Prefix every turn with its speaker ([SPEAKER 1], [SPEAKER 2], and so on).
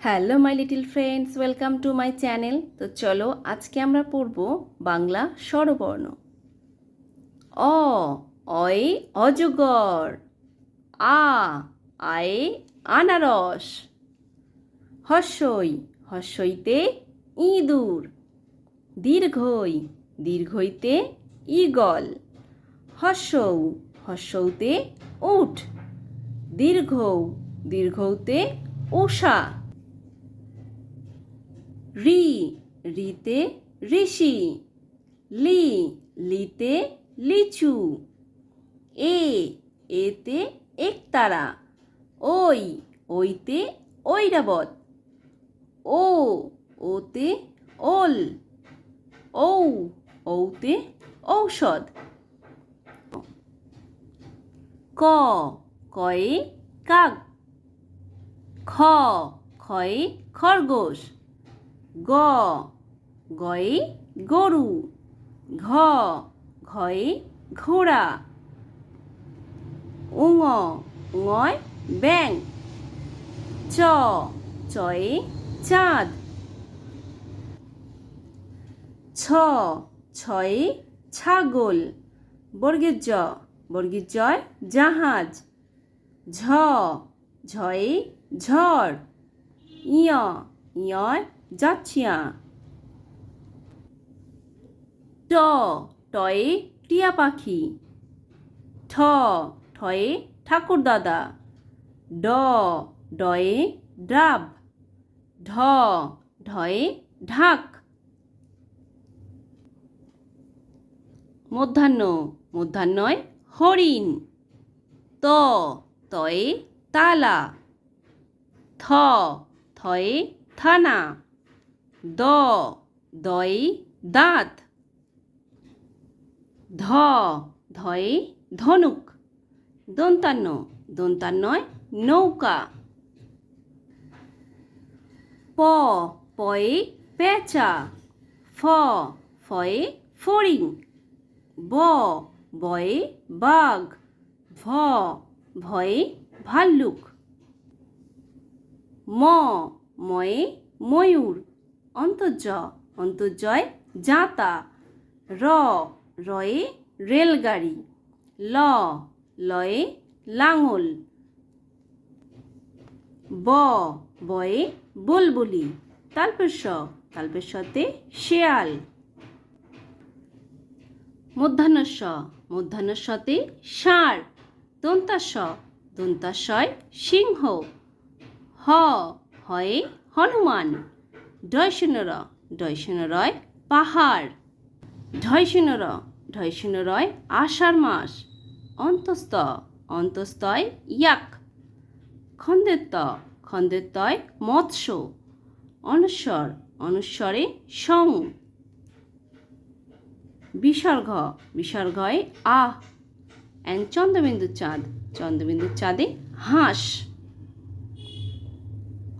[SPEAKER 1] Hello my little friends welcome to my channel তো চলো, আজকে আমরা পড়ব বাংলা স্বরবর্ণ। অ, অয়ে অজগর। আ, আয়ে আনারস। হর্ষই হর্ষইতে ইঁদুর। দীর্ঘই, দীর্ঘইতে ঈগল। হর্ষৌ হর্ষৌতে উঠ দীর্ঘৌ দীর্ঘৌতে উষা রি, রিতে ঋষি, লি, লিতে লিচু, এ, এতে একতারা, ওই, ওইতে ঐরাবত, ও, ওতে ওল, ঔ, ঔতে ঔষধ। ক, কয়ে কাক, খ খয়ে খরগোশ। গ, গয়ে গরু, ঘ, ঘয়ে ঘোড়া উঙ উঙয় ব্যাং চ, চয়ে চাঁদ, ছ, ছয়ে ছাগল, বর্গের জ জাহাজ, ঝ, ঝয়ে ঝড় ইয় ইয় যাচ্ছিয়া ট টয়ে টিয়া পাখি। ঠ ঠয়ে ঠাকুর দাদা। ড, ডয়ে ডাব ঢ, ঢয়ে ঢাক। মধ্যাহ্ন, মধ্যাহ্নয় হরিণ। ত, তয়ে তালা। থ, থয়ে থানা। দ দয়ে দাঁত। ধ ধয়ে ধনুক। দন্তান্ন, দন্তান্নয় নৌকা। প পয়ে পেঁচা। ফ ফয়ে ফড়িং। ব বয়ে বাঘ। ভ ভয়ে ভাল্লুক। ম ময়ে ময়ূর। অন্তর্জ অন্তর্জয় জাতা র, রয়ে রেলগাড়ি, ল, লয়ে লাঙল, ব, বয়ে বুলবুলি তালপেশ তালপেশতে শেয়াল। মধ্যাহ্নস্ব মধ্যাহ্নস্বতে ষাঁড় দন্তাস্ব দন্তাস্বয় সিংহ, হ, হয়ে হনুমান। ডয়শূন্যর ডয়শূন্যরয় পাহাড়। ঢয়শূন্যর ঢয়শূন্যরয় আষাঢ় মাস। অন্তস্ত অন্তস্তয় ইয়াক। খন্দেত্ত, খন্দেত্তয় মৎস্য। অনুস্বর অনুস্বরে সং। বিসর্গ, বিসর্গয় আহ অ্যান্ড চন্দ্রবিন্দু চাঁদ, চন্দ্রবিন্দুর চাঁদে হাঁস।